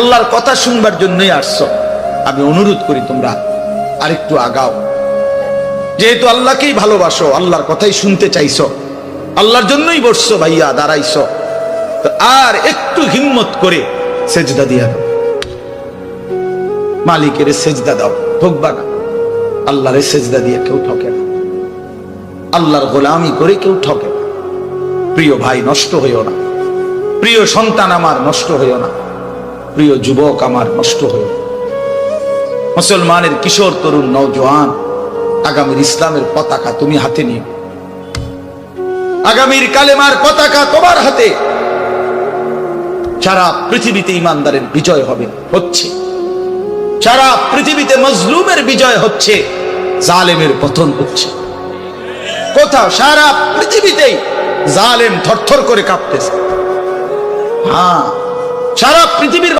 আল্লাহর কথা শুনবার জন্যই আসছো। আমি অনুরোধ করি তোমরা আরেকটু আগাও। যেহেতু আল্লাহকেই ভালোবাসো, আল্লাহর কথাই শুনতে চাইছো, আল্লাহর জন্যই বসছো ভাইয়া, দাঁড়াইছো। আর একটু হিম্মত করে সেজদা দিয়া দাও। মালিকের সেজদা দাও, ঠকবা না। আল্লাহরে সেজদা দিয়ে কেউ ঠকে না। আল্লাহর গোলামি করে কেউ ঠকে না। প্রিয় ভাই, নষ্ট হইও না। প্রিয় সন্তান আমার, নষ্ট হইও না। প্রিয় যুবক, আমার নষ্ট না মুসলমানের কিশোর, তরুণ, নওজোয়ান, আগামীর ইসলামের পতাকা তুমি হাতে নিও। আগামীর কালেমার পতাকা তোমার হাতে। সারা পৃথিবীতে ইমানদারের বিজয় হবে, হচ্ছে। সারা পৃথিবীতে মজলুমের বিজয় হচ্ছে, জালেমের পতন হচ্ছে। কোথাও সারা পৃথিবীতেই জালেম থরথর করে কাঁপতেছে। হ্যাঁ সারা পৃথিবীর